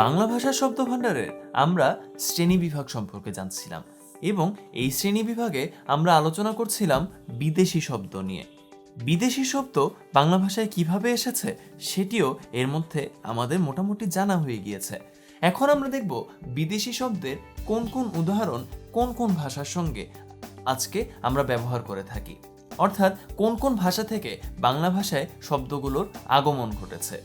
বাংলা ভাষার শব্দ ভাণ্ডারে আমরা শ্রেণি বিভাগ সম্পর্কে জানছিলাম এবং এই শ্রেণি বিভাগে আমরা আলোচনা করছিলাম বিদেশি শব্দ নিয়ে। বিদেশি শব্দ বাংলা ভাষায় কীভাবে এসেছে সেটিও এর মধ্যে আমাদের মোটামুটি জানা হয়ে গিয়েছে। এখন আমরা দেখব বিদেশি শব্দের কোন কোন উদাহরণ কোন কোন ভাষার সঙ্গে আজকে আমরা ব্যবহার করে থাকি। অর্থাৎ কোন কোন ভাষা থেকে বাংলা ভাষায় শব্দগুলোর আগমন ঘটেছে।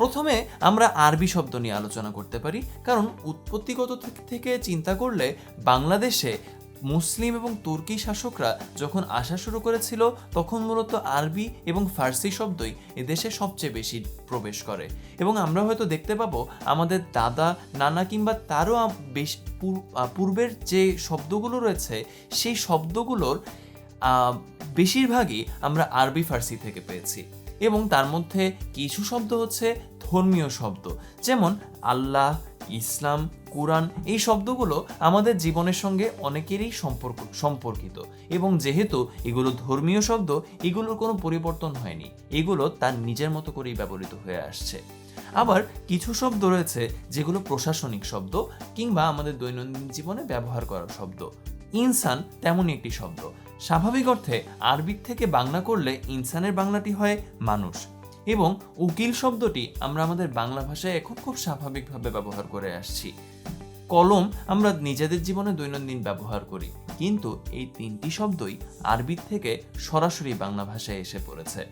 প্রথমে আমরা আরবি শব্দ নিয়ে আলোচনা করতে পারি, কারণ উৎপত্তিগত থেকে- চিন্তা করলে বাংলাদেশে মুসলিম এবং তুর্কি শাসকরা যখন আসা শুরু করেছিল, তখন মূলত আরবি এবং ফার্সি শব্দই এদেশে সবচেয়ে বেশি প্রবেশ করে। এবং আমরা হয়তো দেখতে পাবো, আমাদের দাদা, নানা কিংবা তারও বেশ পূর্বের যে শব্দগুলো রয়েছে, সেই শব্দগুলোর বেশিরভাগই আমরা আরবি ফার্সি থেকে পেয়েছি। এবং তার মধ্যে কিছু শব্দ হচ্ছে ধর্মীয় শব্দ। যেমন আল্লাহ, ইসলাম, কোরআন এই শব্দগুলো আমাদের জীবনের সঙ্গে অনেকেরই সম্পর্ক, সম্পর্কিত। এবং যেহেতু এগুলো ধর্মীয় শব্দ, এগুলোর কোনো পরিবর্তন হয়নি। এগুলো তার নিজের মতো করেই ব্যবহৃত হয়ে আসছে। আবার কিছু শব্দ রয়েছে যেগুলো প্রশাসনিক শব্দ কিংবা আমাদের দৈনন্দিন জীবনে ব্যবহার করা শব্দ। ইনসান তেমনই একটি শব্দ। স্বাভাবিক অর্থে আরবিক থেকে বাংলা করলে ইনসানের বাংলাটি হয় মানুষ এবং উকিল শব্দটি আমরা আমাদের বাংলা ভাষায় এখন খুব স্বাভাবিকভাবে ব্যবহার করে আসছি। কলম আমরা নিজেদের জীবনে দৈনন্দিন ব্যবহার করি, কিন্তু এই তিনটি শব্দই আরবিক থেকে সরাসরি বাংলা ভাষায় এসে পড়েছে।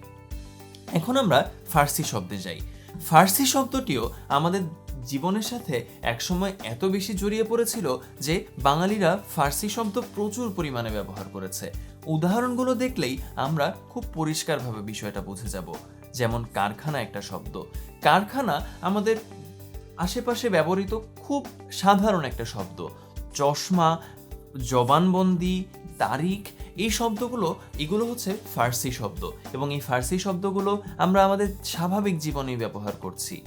এখন আমরা ফার্সি শব্দে যাই। ফার্সি শব্দটিও আমাদের জীবনের সাথে একসময় এত বেশি জড়িয়ে পড়েছিল যে বাঙালিরা ফার্সি শব্দ প্রচুর পরিমাণে ব্যবহার করেছে। উদাহরণগুলো দেখলেই আমরা খুব পরিষ্কারভাবে বিষয়টা বুঝে যাব। যেমন কারখানা একটা শব্দ। কারখানা আমাদের আশেপাশে ব্যবহৃত খুব সাধারণ একটা শব্দ। চশমা, জবানবন্দি, তারিখ, এই শব্দগুলো, এগুলো হচ্ছে ফার্সি শব্দ। এবং এই ফার্সি শব্দগুলো আমরা আমাদের স্বাভাবিক জীবনেই ব্যবহার করছি।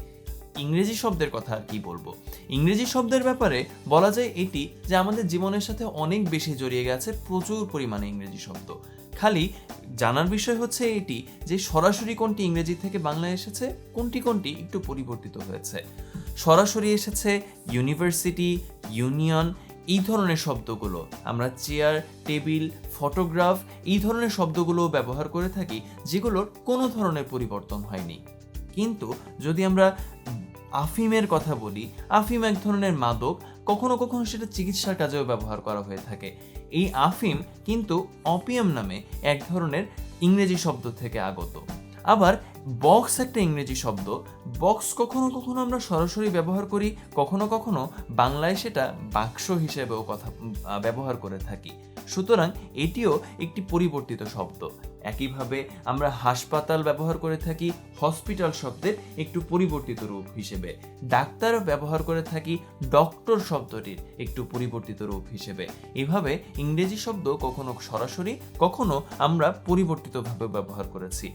ইংরেজি শব্দের কথা আর কি বলব। ইংরেজি শব্দের ব্যাপারে বলা যায় এটি যে আমাদের জীবনের সাথে অনেক বেশি জড়িয়ে গেছে প্রচুর পরিমাণে ইংরেজি শব্দ। খালি জানার বিষয় হচ্ছে এটি যে সরাসরি কোনটি ইংরেজি থেকে বাংলায় এসেছে, কোনটি কোনটি একটু পরিবর্তিত হয়েছে। সরাসরি এসেছে ইউনিভার্সিটি, ইউনিয়ন, এই ধরনের শব্দগুলো। আমরা চেয়ার, টেবিল, ফটোগ্রাফ এই ধরনের শব্দগুলো ব্যবহার করে থাকি, যেগুলোর কোনো ধরনের পরিবর্তন হয়নি। কিন্তু যদি আমরা আফিমের কথা বলি, আফিম এক ধরনের মাদক, কখনো কখনো সেটা চিকিৎসার কাজেও ব্যবহার করা হয়ে থাকে। এই আফিম কিন্তু অপিয়াম নামে এক ধরনের ইংরেজি শব্দ থেকে আগত। আবার বক্স একটা ইংরেজি শব্দ। বক্স কখনো কখনো আমরা সরাসরি ব্যবহার করি, কখনো কখনো বাংলায় সেটা বাক্স হিসেবেও কথা ব্যবহার করে থাকি। সুতরাং এটিও একটি পরিবর্তিত শব্দ। একইভাবে আমরা হাসপাতাল ব্যবহার করে থাকি হসপিটাল শব্দের একটু পরিবর্তিত রূপ হিসেবে। ডাক্তার ব্যবহার করে থাকি ডক্টর শব্দটির একটু পরিবর্তিত রূপ হিসেবে। এভাবে ইংরেজি শব্দ কখনো সরাসরি, কখনো আমরা পরিবর্তিতভাবে ব্যবহার করেছি।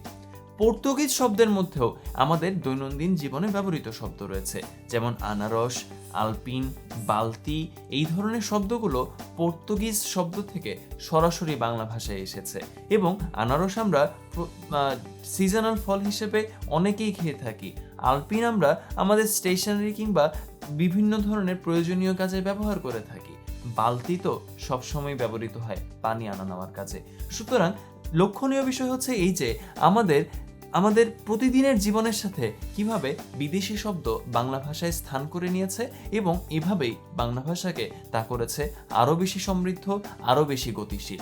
পর্তুগিজ শব্দের মধ্যেও আমাদের দৈনন্দিন জীবনে ব্যবহৃত শব্দ রয়েছে, যেমন আনারস, আলপিন, বালতি, এই ধরনের শব্দগুলো পর্তুগিজ শব্দ থেকে সরাসরি বাংলা ভাষায় এসেছে এবং আনারস আমরা সিজনাল ফল হিসেবে অনেকেই খেয়ে থাকি। আলপিন আমরা আমাদের স্টেশনারি কিংবা বিভিন্ন ধরনের প্রয়োজনীয় কাজে ব্যবহার করে থাকি। বালতি তো সবসময় ব্যবহৃত হয় পানি আনা নেওয়ার কাজে। সুতরাং লক্ষণীয় বিষয় হচ্ছে এই যে আমাদের আমাদের প্রতিদিনের জীবনের সাথে কীভাবে বিদেশি শব্দ বাংলা ভাষায় স্থান করে নিয়েছে এবং এভাবেই বাংলা ভাষাকে তা করেছে আরও বেশি সমৃদ্ধ, আরও বেশি গতিশীল।